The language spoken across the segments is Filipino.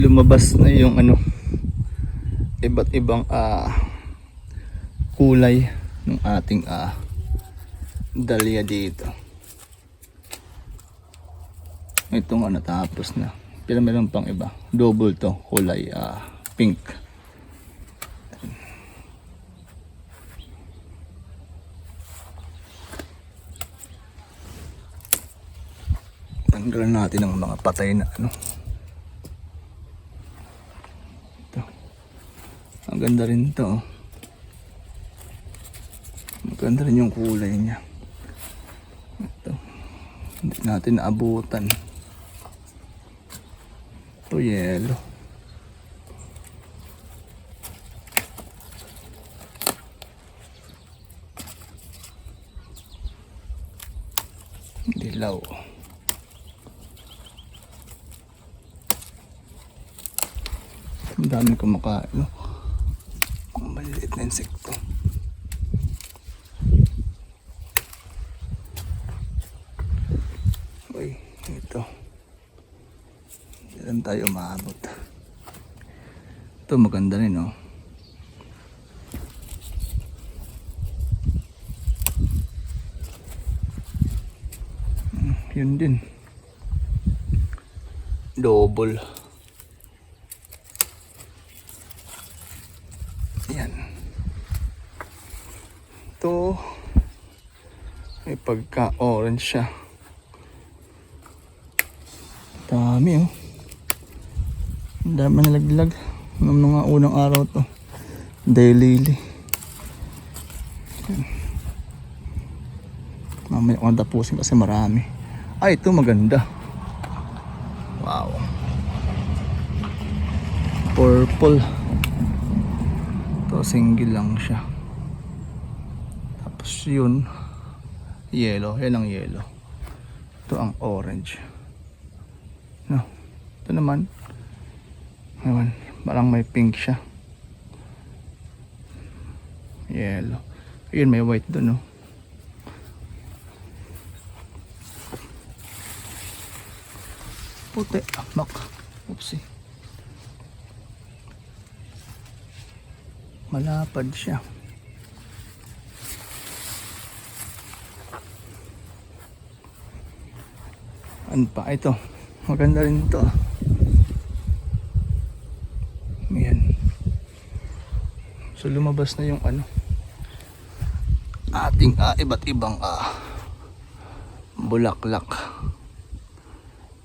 lumabas na yung ano iba't ibang ah, kulay ng ating ah, dahlia dito. Ito nga natapos na. Pero meron pang iba. Double to. Kulay ah, pink. Tanggalan natin ang mga patay na ano. Ang ganda rin to. Maganda rin yung kulay niya. Ito. Hindi natin naabutan. Ito yellow. Dilaw. Ang dami kumakain, no? Na insekto. Uy, ito. Diyan tayo maabot. Ito maganda rin, no? Hmm, Yun din. Double. Yan. Ito. May pagka-orange siya. Dami oh. Ang dami nalaglag. Ng mga unang araw to. Daily. Mamaya ko na tapusin kasi marami. Ay, ito maganda. Wow. Purple. Ito single lang siya. Tapos yun, yellow. Yan ang yellow. Ito ang orange. No. Ito naman. Ewan, parang may pink siya. Yellow. Ayun, may white doon, no. Puti. Mak. Oopsie. Malapad siya. Ano pa? Ito. Maganda rin ito. Ayan. So lumabas na yung ano ating ah, iba't ibang ah, bulaklak.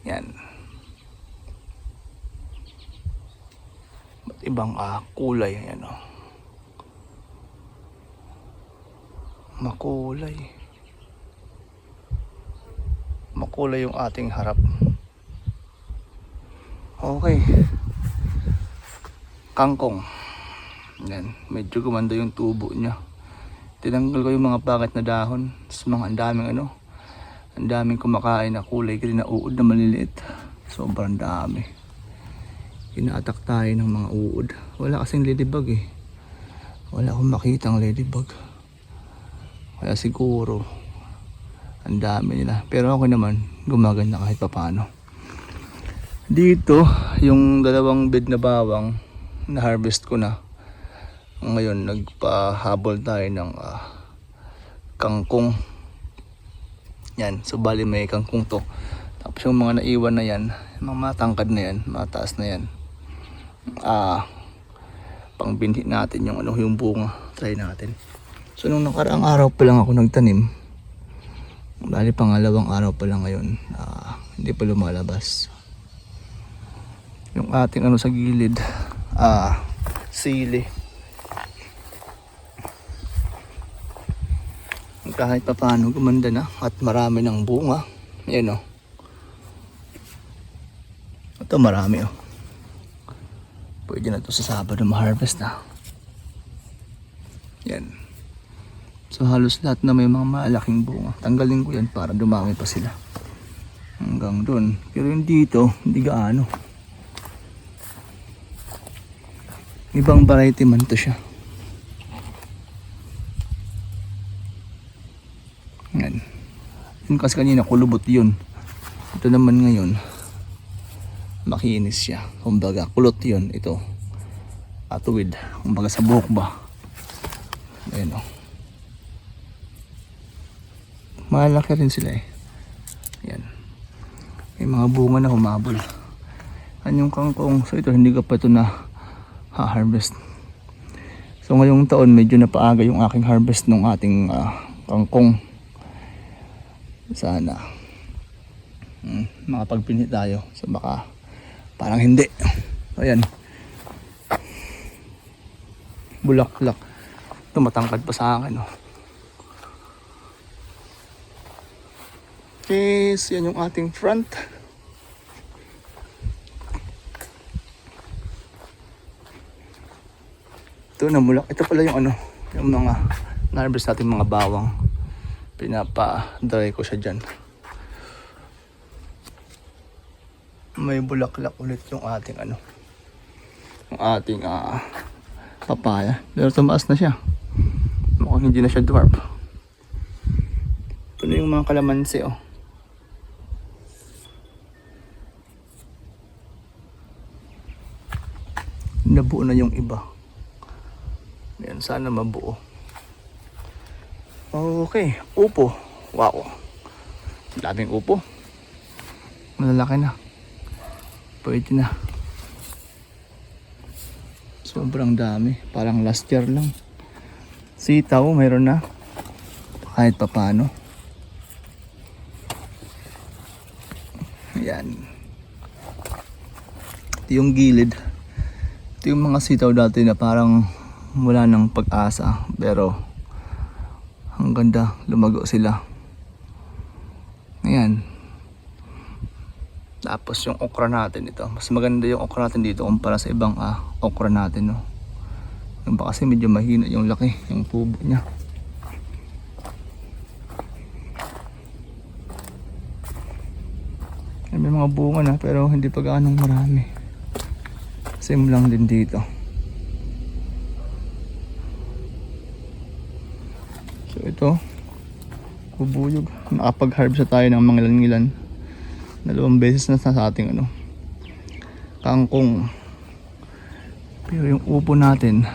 Yan. Iba't ibang ah, kulay. Ayan o. Makulay. Makulay yung ating harap. Okay. Kangkong. Yan. Medyo gumanda yung tubo niya. Tinanggal ko yung mga pangit na dahon. Tapos mga ang daming ano. Ang daming kumakain na kulay green na uod na maliliit. Sobrang dami. Inaatak tayo ng mga uod. Wala kasing ladybug eh. Wala akong makitang ladybug. Kaya siguro ang dami nila. Pero ako naman gumaganda kahit papano. Dito, yung dalawang bed na bawang na harvest ko na. Ngayon nagpahabol tayo ng ah, kangkong. Yan, so bali may kangkong to. Tapos yung mga naiwan na yan, mga matangkad na yan, mataas na yan. Ah, pangbinhi natin yung ano yung bunga. Try natin. So nung nakaraang araw pa lang ako nagtanim, Bali pangalawang araw pa lang ngayon. Ah, hindi pa lumalabas. Yung ating ano sa gilid, ah, sili. Kahit pa paano gumanda na at marami ng bunga. Yan o. Ito marami o. Pwede na to sa Sabado ma-harvest na. Yan. So halos lahat na may mga malaking bunga. Tanggalin ko yan para dumami pa sila. Hanggang doon. Pero yung dito, hindi gaano. Ibang variety man to siya. Yan. Yun kasi kanina kulubot yun. Ito naman ngayon. makinis siya. Kumbaga, kulot yun. Ito. Atuwid. Kumbaga sa buhok ba. Ayan o. Malaki rin sila eh. Ayan. May mga bunga na humabol. Anyong kangkong. So ito, hindi ko pa ito na ha-harvest. So ngayong taon, medyo napaaga yung aking harvest ng ating ah, kangkong. Sana. Hmm, makapagpinhi tayo. So baka parang hindi. Ayan. Bulaklak. Tumatangkad pa sa akin. Oh. Yes, yan yung ating front. Ito namulak. Ito pala yung ano, yung mga na-harvest natin mga bawang. Pinapa-dry ko siya dyan. May bulaklak ulit yung ating ano, yung ating ah, papaya. Pero tumaas na siya. Mukhang hindi na siya dwarf. Ito na yung mga kalamansi oh. Nabuo na yung iba. Yan, sana mabuo. Okay, upo. Wow. Daming upo. Malalaki na. Pwede na. Sobrang dami. Parang last year lang. Sitaw, mayroon na. Kahit pa paano. Ayan. Ito yung gilid. Ito yung mga sitaw dati na parang wala ng pag-asa. Pero ang ganda, lumago sila. Ayan. Tapos yung okra natin ito. Mas maganda yung okra natin dito kumpara sa ibang ah, okra natin. No? Ba kasi medyo mahina yung laki, yung tubo niya. May mga bunga na pero hindi pa gaanong marami. Same lang din dito. So ito, bubuyog. Nakapag-harvest na tayo ng mga ilan-ilan. Dalawang beses na sa ating ano, kangkong. Pero yung upo natin,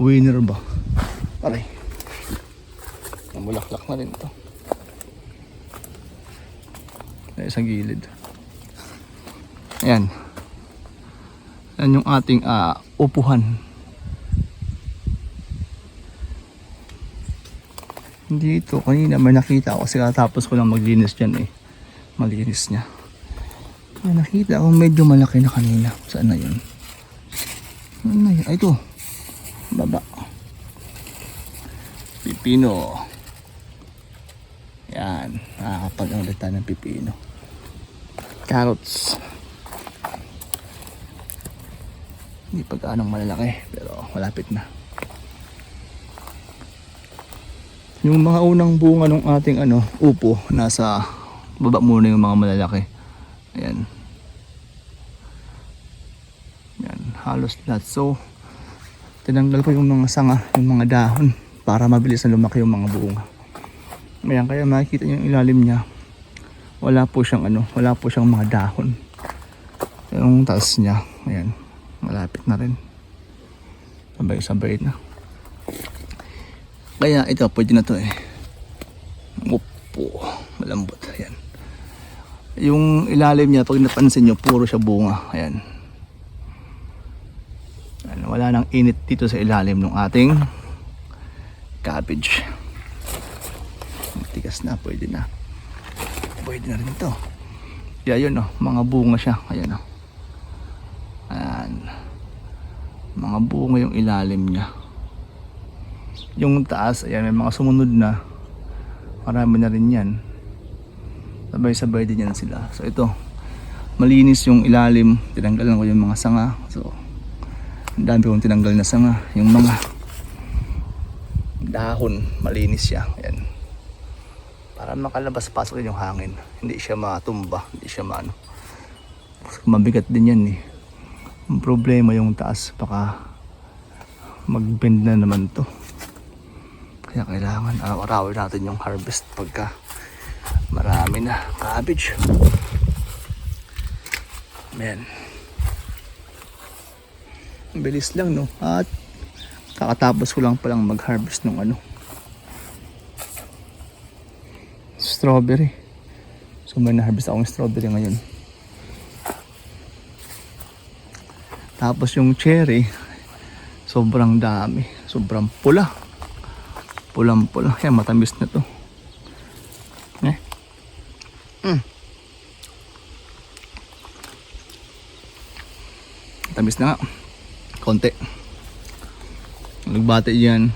winner ba? Aray. Namulaklak na rin to. Ay, sa gilid. Ayan. Yan yung ating ah, upuhan. Dito, kanina may nakita ako kasi katapos ko lang maglinis dyan eh. Malinis niya. May nakita ako medyo malaki na kanina. Saan na yun? Saan na yun? Ay, ito. Baba. Pipino. Yan. Nakakapag ulit tayo ng pipino. Carrots. Hindi pa gaanong malalaki pero malapit na. Yung mga unang bunga ng ating ano, upo nasa baba muna yung mga malalaki. Ayan. Yan, halos lahat. So, tinanggal ko yung mga sanga, yung mga dahon para mabilis na lumaki yung mga bunga. Ayan, kaya makikita yung ilalim niya. Wala po siyang ano, wala po siyang mga dahon. Yung taas niya, ayan, malapit na rin. Sabay-sabay na. Kaya ito, pwede na to eh. Upo, malambot. Ayan. Yung ilalim niya, pag napansin nyo, puro siya bunga. Ayan. Wala nang init dito sa ilalim ng ating cabbage. Tigas na, pwede na. Pwede na rin to. Kaya yun oh, mga bunga siya. Ayan oh. Ayan. Mga bunga yung ilalim niya. Yung taas, ayan, may mga sumunod na. Marami na rin yan. Sabay-sabay din yan sila. So ito, malinis yung ilalim. Tinanggalan ko yung mga sanga. So, ang dami kong tinanggal na sanga. Yung mga dahon, malinis siya. Ayan. Para makalabas-pasok din yung hangin. Hindi siya matumba. Hindi siya maano. Mabigat din yan eh. Problema yung taas. Baka mag-bend na naman to. Kaya kailangan araw-araw natin yung harvest pagka marami na cabbage. Ayan. Bilis lang no. At kakatapos ko lang palang mag-harvest ng ano. Strawberry. So may na-harvest akong strawberry ngayon. Tapos yung cherry, sobrang dami. Sobrang pula. Pulang pula. Yan, matamis na to. Eh. Mm. Tamis na nga. Konti. Nagbati yan.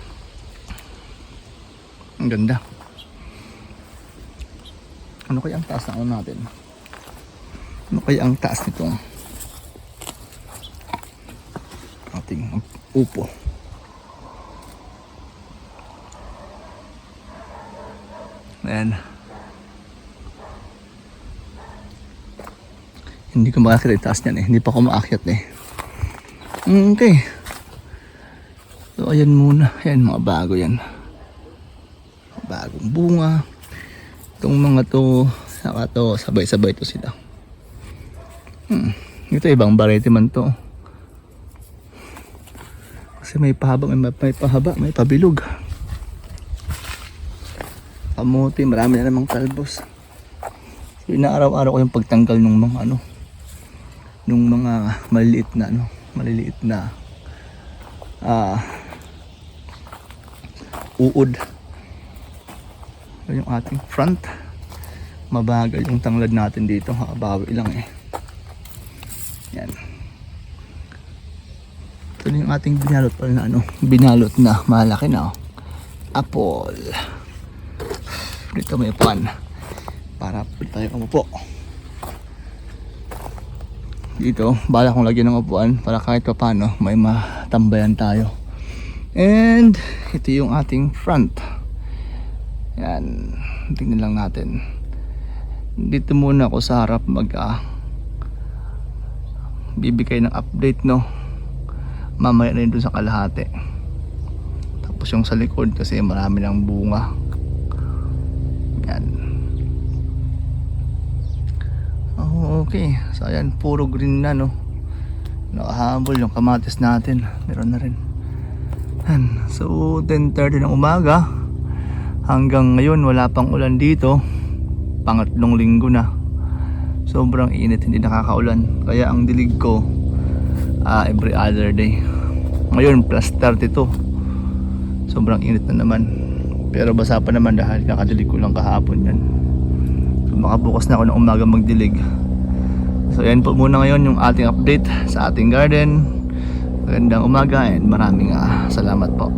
Ang ganda. Ano kaya ang taas na ano natin? Ano kaya ang taas nito? Ating upo. Ayan. Hindi ko makakita yung taas niyan eh. Hindi pa ako maakyat eh. Mm, Okay. So, ayan muna. Ayan, mga bago yan. Bagong bunga. Itong mga to, saka to, sabay-sabay to sila. Hmm. Ito, ibang variety man to. Kasi may pahaba, may, may pahaba, may pabilog. Kamuti, marami na namang talbos. So, inaaraw-araw ko yung pagtanggal ng mga ano, nung mga maliliit na ano, maliliit na ah uod. Ito yung ating front. Mabagal yung tanglad natin dito, hakabawi lang eh. Yan. Ito na yung ating binalot pala na ano, binalot na malaki na oh. Apple. Dito may upuan. Para tayo umupo dito bala kong lagyan ng upuan para kahit pa paano may matambayan tayo and ito yung ating front yan tingnan lang natin dito muna ako sa harap mag ah, bibigay ng update no mamaya na dun sa kalahati tapos yung sa likod kasi marami ng bunga yan Oh, okay. So ayan, puro green na no. Nakahabol yung kamatis natin. Meron na rin. Yan. So 10.30 ng umaga. Hanggang ngayon wala pang ulan dito. Pangatlong linggo na. Sobrang init, hindi nakakaulan. Kaya ang dilig ko ah, every other day. Ngayon plus 32. Sobrang init na naman. Pero basa pa naman dahil kakadilig ko lang kahapon yan. So makabukas na ako ng umaga magdilig. So yan po muna ngayon yung ating update sa ating garden. Magandang umaga and maraming ah, salamat po.